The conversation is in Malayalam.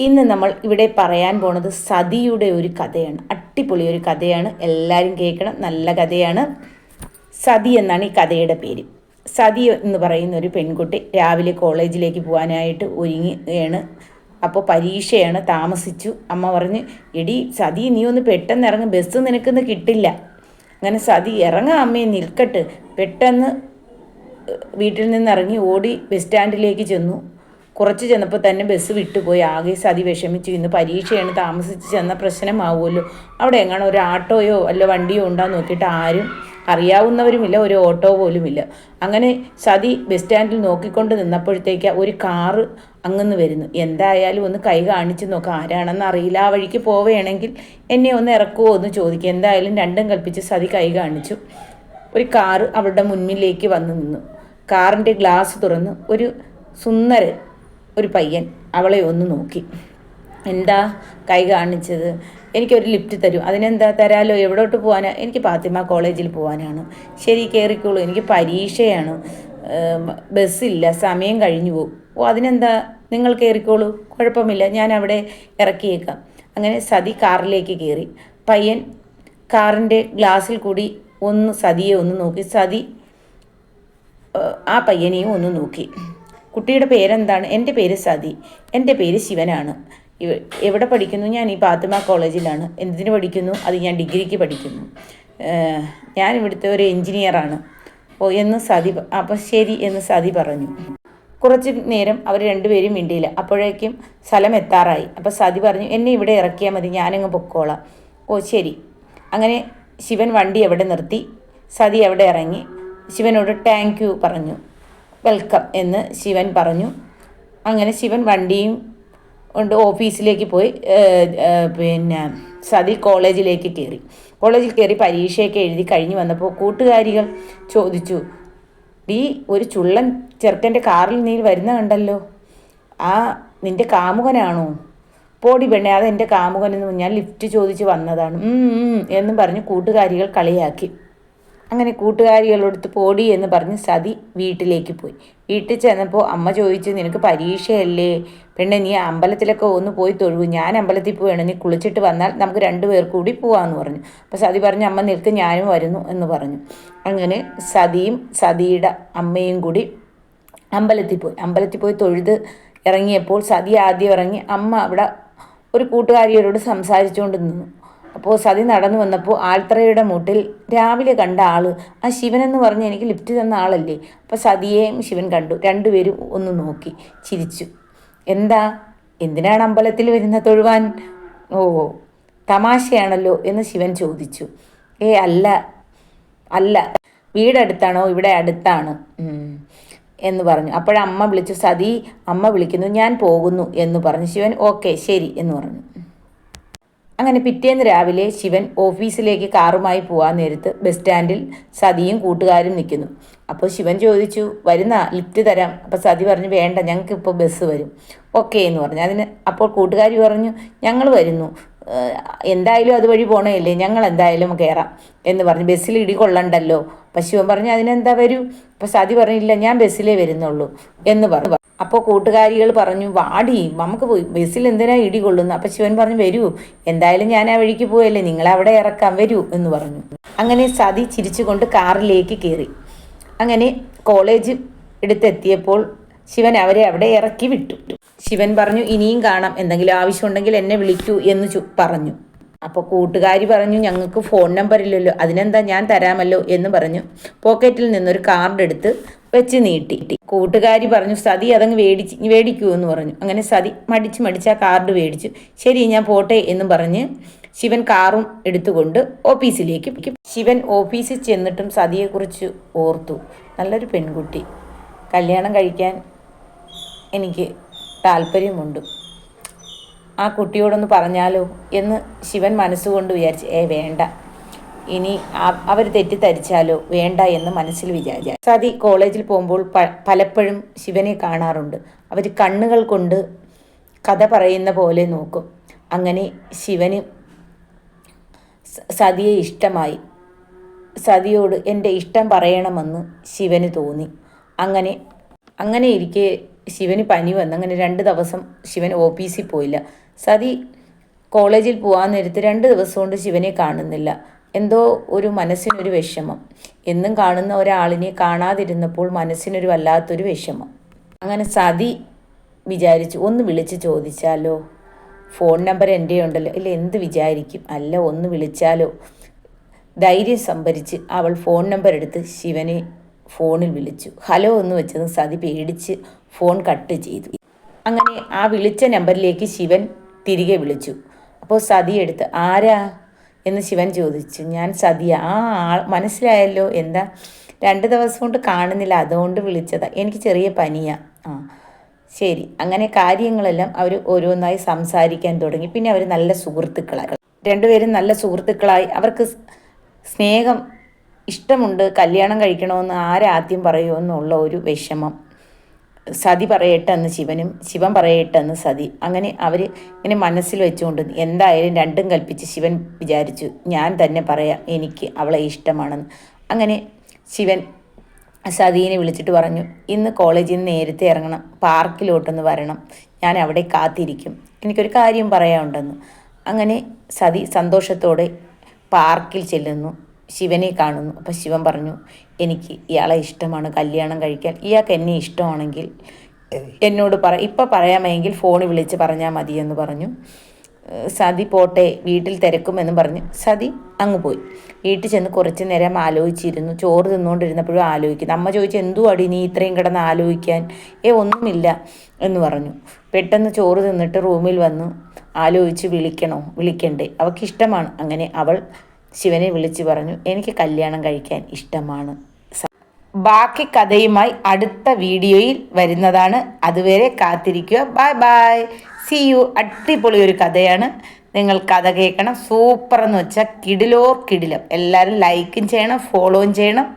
ഇന്ന് നമ്മൾ ഇവിടെ പറയാൻ പോണത് സതിയുടെ ഒരു കഥയാണ്. അടിപൊളി ഒരു കഥയാണ്. എല്ലാവരും കേൾക്കണം. നല്ല കഥയാണ്. സതി എന്നാണ് ഈ കഥയുടെ പേര്. സതി എന്ന് പറയുന്ന ഒരു പെൺകുട്ടി രാവിലെ കോളേജിലേക്ക് പോകാനായിട്ട് ഒരുങ്ങിയാണ് അപ്പോൾ പരീക്ഷയാണ്. താമസിച്ചു. അമ്മ പറഞ്ഞ് എടി സതി നീ ഒന്ന് പെട്ടെന്ന് ഇറങ്ങും. ബസ് നിനക്കൊന്ന് കിട്ടില്ല. അങ്ങനെ സതി ഇറങ്ങാം അമ്മയെ നിൽക്കട്ട്. പെട്ടെന്ന് വീട്ടിൽ നിന്ന് ഇറങ്ങി ഓടി ബസ് സ്റ്റാൻഡിലേക്ക് ചെന്നു. കുറച്ച് ചെന്നപ്പോൾ തന്നെ ബസ് വിട്ടുപോയി. ആകെ സതി വിഷമിച്ചു. ഇന്ന് പരീക്ഷയാണ്. താമസിച്ച് ചെന്ന പ്രശ്നമാവുമല്ലോ. അവിടെ എങ്ങനെ ഒരു ആട്ടോയോ അല്ല വണ്ടിയോ ഉണ്ടോ നോക്കിയിട്ട് ആരും അറിയാവുന്നവരുമില്ല. ഒരു ഓട്ടോ പോലുമില്ല. അങ്ങനെ സതി ബസ് സ്റ്റാൻഡിൽ നോക്കിക്കൊണ്ട് നിന്നപ്പോഴത്തേക്ക് ഒരു കാറ് അങ്ങന്ന് വരുന്നു. എന്തായാലും ഒന്ന് കൈ കാണിച്ച് നോക്കാം. ആരാണെന്ന് അറിയില്ല. ആ വഴിക്ക് പോവുകയാണെങ്കിൽ എന്നെ ഒന്ന് ഇറക്കുമോ എന്ന് ചോദിക്കുക. എന്തായാലും രണ്ടും കൽപ്പിച്ച് സതി കൈ കാണിച്ചു. ഒരു കാറ് അവരുടെ മുന്നിലേക്ക് വന്ന് നിന്നു. കാറിന്റെ ഗ്ലാസ് തുറന്ന് ഒരു സുന്ദരൻ ഒരു പയ്യൻ അവളെ ഒന്ന് നോക്കി. എന്താ കൈ കാണിച്ചത്? എനിക്കൊരു ലിഫ്റ്റ് തരും. അതിനെന്താ തരാലോ? എവിടോട്ട് പോകാനാ എനിക്ക് പാത്തിമ കോളേജിൽ പോകാനാണ് ശരി കയറിക്കോളൂ എനിക്ക് പരീക്ഷയാണ്. ബസ്സില്ല. സമയം കഴിഞ്ഞു പോകും ഓ അതിനെന്താ? നിങ്ങൾ കയറിക്കോളൂ കുഴപ്പമില്ല. ഞാൻ അവിടെ ഇറക്കിയേക്കാം. അങ്ങനെ സതി കാറിലേക്ക് കയറി പയ്യൻ കാറിന്റെ ഗ്ലാസ്സിൽ കൂടി ഒന്ന് സതിയെ ഒന്ന് നോക്കി. സതി ആ പയ്യനെയും ഒന്ന് നോക്കി. കുട്ടിയുടെ പേരെന്താണ്? എന്റെ പേര് സതി. എന്റെ പേര് ശിവനാണ്. എവിടെ പഠിക്കുന്നു? ഞാൻ ഈ പാത്തുമ കോളേജിലാണ്. എന്തിനു പഠിക്കുന്നു? അത് ഞാൻ ഡിഗ്രിക്ക് പഠിക്കുന്നു. ഞാൻ ഇവിടുത്തെ ഒരു എൻജിനീയറാണ് ഓ എന്ന് സതി അപ്പോൾ അപ്പം ശരി എന്ന് സതി പറഞ്ഞു. കുറച്ച് നേരം അവർ രണ്ടുപേരും മിണ്ടിയില്ല. അപ്പോഴേക്കും സ്ഥലം എത്താറായി. അപ്പോൾ സതി പറഞ്ഞു എന്നെ ഇവിടെ ഇറക്കിയാൽ മതി. ഞാനങ്ങ് പൊക്കോളാം. ഓ ശരി. അങ്ങനെ ശിവൻ വണ്ടി എവിടെ നിർത്തി. സതി എവിടെ ഇറങ്ങി. ശിവനോട് താങ്ക് യു പറഞ്ഞു. വെൽക്കം എന്ന് ശിവൻ പറഞ്ഞു. അങ്ങനെ ശിവൻ വണ്ടിയും കൊണ്ട് ഓഫീസിലേക്ക് പോയി പിന്നെ സതി കോളേജിലേക്ക് കയറി. കോളേജിൽ കയറി പരീക്ഷയൊക്കെ എഴുതി കഴിഞ്ഞ് വന്നപ്പോൾ കൂട്ടുകാരികൾ ചോദിച്ചു ഡീ ഒരു ചുള്ളൻ ചെറുക്കന്റെ കാറിൽ നീ വരുന്ന കണ്ടല്ലോ? ആ നിന്റെ കാമുകനാണോ? പോടി പെണ്ണെ അത് എന്റെ കാമുകനെന്ന് ഞാൻ ലിഫ്റ്റ് ചോദിച്ച് വന്നതാണ്. എന്നും പറഞ്ഞ് കൂട്ടുകാരികൾ കളിയാക്കി. അങ്ങനെ കൂട്ടുകാരികളെടുത്ത് പോടി എന്ന് പറഞ്ഞ് സതി വീട്ടിലേക്ക് പോയി. വീട്ടിൽ ചെന്നപ്പോൾ അമ്മ ചോദിച്ചു നിനക്ക് പരീക്ഷയല്ലേ? പെണ്ണെ നീ അമ്പലത്തിലൊക്കെ ഒന്ന് പോയി തൊഴുകു ഞാൻ അമ്പലത്തിൽ പോവുകയാണ് നീ കുളിച്ചിട്ട് വന്നാൽ നമുക്ക് രണ്ടു പേർ കൂടി പോവാമെന്ന് പറഞ്ഞു. അപ്പോൾ സതി പറഞ്ഞു അമ്മ നിൽക്ക് ഞാനും വരുന്നു എന്ന് പറഞ്ഞു. അങ്ങനെ സതിയും സതിയുടെ അമ്മയും കൂടി അമ്പലത്തിൽ പോയി. അമ്പലത്തിൽ പോയി തൊഴുത് ഇറങ്ങിയപ്പോൾ സതി ആദ്യം ഇറങ്ങി അമ്മ അവിടെ ഒരു കൂട്ടുകാരിയോട് സംസാരിച്ചുകൊണ്ട് നിന്നു. അപ്പോൾ സതി നടന്നു വന്നപ്പോൾ ആൽത്തറയുടെ മൂട്ടിൽ രാവിലെ കണ്ട ആൾ ആ ശിവനെന്ന് പറഞ്ഞ് എനിക്ക് ലിഫ്റ്റ് തന്ന ആളല്ലേ? അപ്പോൾ സതിയെയും ശിവൻ കണ്ടു. രണ്ടുപേരും ഒന്ന് നോക്കി. ചിരിച്ചു. എന്താ? എന്തിനാണ് അമ്പലത്തിൽ വരുന്ന തൊഴുവാൻ? ഓ തമാശയാണല്ലോ എന്ന് ശിവൻ ചോദിച്ചു. ഏ അല്ല. അല്ല. വീടടുത്താണോ? ഇവിടെ അടുത്താണ്. എന്ന് പറഞ്ഞു. അപ്പോഴമ്മ വിളിച്ചു. സതി അമ്മ വിളിക്കുന്നു. ഞാൻ പോകുന്നു എന്ന് പറഞ്ഞു. ശിവൻ ഓക്കെ ശരി എന്ന് പറഞ്ഞു. അങ്ങനെ പിറ്റേന്ന് രാവിലെ ശിവൻ ഓഫീസിലേക്ക് കാറുമായി പോകാൻ നേരത്ത് ബസ് സ്റ്റാൻഡിൽ സതിയും കൂട്ടുകാരും നിൽക്കുന്നു. അപ്പോൾ ശിവൻ ചോദിച്ചു വരുന്ന? ലിഫ്റ്റ് തരാം. അപ്പോൾ സതി പറഞ്ഞു വേണ്ട ഞങ്ങൾക്ക് ഇപ്പോൾ ബസ് വരും. ഓക്കെ എന്ന് പറഞ്ഞു. അതിന് അപ്പോൾ കൂട്ടുകാരി പറഞ്ഞു ഞങ്ങൾ വരുന്നു. എന്തായാലും അതുവഴി പോണേയല്ലേ ഞങ്ങൾ എന്തായാലും കയറാം എന്ന് പറഞ്ഞു. ബസ്സിൽ ഇടി കൊള്ളണ്ടല്ലോ. അപ്പം ശിവൻ പറഞ്ഞു അതിനെന്താ വരൂ? അപ്പം സതി പറഞ്ഞില്ല ഞാൻ ബസ്സിലേ വരുന്നുള്ളൂ. എന്ന് പറഞ്ഞു. അപ്പോൾ കൂട്ടുകാരികൾ പറഞ്ഞു വാടി നമുക്ക് പോയി ബസ്സിൽ എന്തിനാ ഇടി കൊള്ളുന്നു? അപ്പം ശിവൻ പറഞ്ഞു വരൂ എന്തായാലും ഞാൻ ആ വഴിക്ക് പോയല്ലേ നിങ്ങളെ അവിടെ ഇറക്കാം വരൂ എന്ന് പറഞ്ഞു. അങ്ങനെ സതി ചിരിച്ചുകൊണ്ട് കാറിലേക്ക് കയറി അങ്ങനെ കോളേജ് എടുത്തെത്തിയപ്പോൾ ശിവൻ അവരെ അവിടെ ഇറക്കി വിട്ടു. ശിവൻ പറഞ്ഞു ഇനിയും കാണാം എന്തെങ്കിലും ആവശ്യമുണ്ടെങ്കിൽ എന്നെ വിളിക്കൂ എന്ന് പറഞ്ഞു. അപ്പോൾ കൂട്ടുകാരി പറഞ്ഞു ഞങ്ങൾക്ക് ഫോൺ നമ്പർ ഇല്ലല്ലോ അതിനെന്താ ഞാൻ തരാമല്ലോ എന്ന് പറഞ്ഞു. പോക്കറ്റിൽ നിന്നൊരു കാർഡ് എടുത്ത് വെച്ച് നീട്ടി. കൂട്ടുകാരി പറഞ്ഞു സതി അതങ്ങ് മേടിച്ച് മേടിക്കൂ എന്ന് പറഞ്ഞു. അങ്ങനെ സതി മടിച്ച് മടിച്ച് ആ കാർഡ് മേടിച്ചു ശരി ഞാൻ പോട്ടെ എന്ന് പറഞ്ഞ് ശിവൻ കാറും എടുത്തുകൊണ്ട് ഓഫീസിലേക്ക്. ശിവൻ ഓഫീസിൽ ചെന്നിട്ടും സതിയെക്കുറിച്ച് ഓർത്തു. നല്ലൊരു പെൺകുട്ടി. കല്യാണം കഴിക്കാൻ എനിക്ക് താല്പര്യമുണ്ട്. ആ കുട്ടിയോടൊന്ന് പറഞ്ഞാലോ? എന്ന് ശിവൻ മനസ്സുകൊണ്ട് വിചാരിച്ചു ഏ വേണ്ട. ഇനി അവർ തെറ്റിദ്ധരിച്ചാലോ? വേണ്ട എന്ന് മനസ്സിൽ വിചാരിച്ചു. സതി കോളേജിൽ പോകുമ്പോൾ പലപ്പോഴും ശിവനെ കാണാറുണ്ട്. അവർ കണ്ണുകൾ കൊണ്ട് കഥ പറയുന്ന പോലെ നോക്കും. അങ്ങനെ ശിവന് സതിയെ ഇഷ്ടമായി. സതിയോട് എന്റെ ഇഷ്ടം പറയണമെന്ന് ശിവന് തോന്നി. അങ്ങനെ അങ്ങനെ ഇരിക്കെ ശിവന് പനി വന്നു. അങ്ങനെ രണ്ട് ദിവസം ശിവൻ ഓഫീസിൽ പോയില്ല. സതി കോളേജിൽ പോകാൻ നേരത്ത് രണ്ട് ദിവസം കൊണ്ട് ശിവനെ കാണുന്നില്ല. എന്തോ ഒരു മനസ്സിനൊരു വിഷമം. എന്നും കാണുന്ന ഒരാളിനെ കാണാതിരുന്നപ്പോൾ മനസ്സിനൊരു വല്ലാത്തൊരു വിഷമം. അങ്ങനെ സതി വിചാരിച്ചു ഒന്ന് വിളിച്ച് ചോദിച്ചാലോ? ഫോൺ നമ്പർ എന്റെ ഉണ്ടല്ലോ ഇല്ല എന്ത് വിചാരിക്കും? അല്ല ഒന്ന് വിളിച്ചാലോ? ധൈര്യം സംഭരിച്ച് അവൾ ഫോൺ നമ്പർ എടുത്ത് ശിവനെ ഫോണിൽ വിളിച്ചു. ഹലോ എന്ന് വെച്ചത് സതി പേടിച്ച് ഫോൺ കട്ട് ചെയ്തു. അങ്ങനെ ആ വിളിച്ച നമ്പറിലേക്ക് ശിവൻ തിരികെ വിളിച്ചു. അപ്പോൾ സതി എടുത്ത് ആരാ? എന്ന് ശിവൻ ചോദിച്ചു. ഞാൻ സതിയ ആ ആൾ മനസ്സിലായല്ലോ. എന്താ? രണ്ട് ദിവസം കൊണ്ട് കാണുന്നില്ല. അതുകൊണ്ട് വിളിച്ചതാ. എനിക്ക് ചെറിയ പനിയാ. ആ ശരി. അങ്ങനെ കാര്യങ്ങളെല്ലാം അവർ ഓരോന്നായി സംസാരിക്കാൻ തുടങ്ങി. പിന്നെ അവർ നല്ല സുഹൃത്തുക്കളായി. രണ്ടുപേരും നല്ല സുഹൃത്തുക്കളായി. അവർക്ക് സ്നേഹം ഇഷ്ടമുണ്ട്. കല്യാണം കഴിക്കണമെന്ന് ആരാദ്യം പറയുമെന്നുള്ള ഒരു വിഷമം. സതി പറയട്ടെ എന്ന് ശിവനും ശിവൻ പറയട്ടെ എന്ന് സതി. അങ്ങനെ അവർ ഇങ്ങനെ മനസ്സിൽ വെച്ചുകൊണ്ട് എന്തായാലും രണ്ടും കൽപ്പിച്ച് ശിവൻ വിചാരിച്ചു ഞാൻ തന്നെ പറയാം എനിക്ക് അവളെ ഇഷ്ടമാണെന്ന്. അങ്ങനെ ശിവൻ സതീനെ വിളിച്ചിട്ട് പറഞ്ഞു ഇന്ന് കോളേജിൽ നിന്ന് നേരത്തെ ഇറങ്ങണം പാർക്കിലോട്ടൊന്ന് വരണം ഞാൻ അവിടെ കാത്തിരിക്കും എനിക്കൊരു കാര്യം പറയാനുണ്ടെന്ന്. അങ്ങനെ സതി സന്തോഷത്തോടെ പാർക്കിൽ ചെല്ലുന്നു ശിവനെ കാണുന്നു. അപ്പം ശിവൻ പറഞ്ഞു എനിക്ക് ഇയാളെ ഇഷ്ടമാണ് കല്യാണം കഴിക്കാൻ. ഇയാൾക്ക് എന്നെ ഇഷ്ടമാണെങ്കിൽ എന്നോട് പറ ഇപ്പം പറയാമെങ്കിൽ ഫോണിൽ വിളിച്ച് പറഞ്ഞാൽ എന്ന് പറഞ്ഞു. സതി പോട്ടെ വീട്ടിൽ തിരക്കുമെന്ന് പറഞ്ഞു. സതി അങ്ങ് പോയി. വീട്ടിൽ ചെന്ന് കുറച്ച് നേരം ആലോചിച്ചിരുന്നു. ചോറ് തിന്നുകൊണ്ടിരുന്നപ്പോഴും ആലോചിക്കുന്നു. അമ്മ ചോദിച്ചു എന്തു അടി നീ ഇത്രയും കിടന്ന് ആലോചിക്കാൻ? ഏ ഒന്നുമില്ല എന്ന് പറഞ്ഞു. പെട്ടെന്ന് ചോറ് തിന്നിട്ട് റൂമിൽ വന്നു ആലോചിച്ച് വിളിക്കണോ? വിളിക്കണ്ടേ. അവൾക്ക് ഇഷ്ടമാണ്. അങ്ങനെ അവൾ ശിവനെ വിളിച്ച് പറഞ്ഞു എനിക്ക് കല്യാണം കഴിക്കാൻ ഇഷ്ടമാണ്. ബാക്കി കഥയുമായി അടുത്ത വീഡിയോയിൽ വരുന്നതാണ്. അതുവരെ കാത്തിരിക്കുക. ബൈ ബൈ സി യു അടിപൊളി ഒരു കഥയാണ്. നിങ്ങൾ കഥ കേൾക്കണം. സൂപ്പർ എന്ന് വെച്ചാൽ കിടിലോ കിടിലം. എല്ലാവരും ലൈക്കും ചെയ്യണം ഫോളോയും ചെയ്യണം.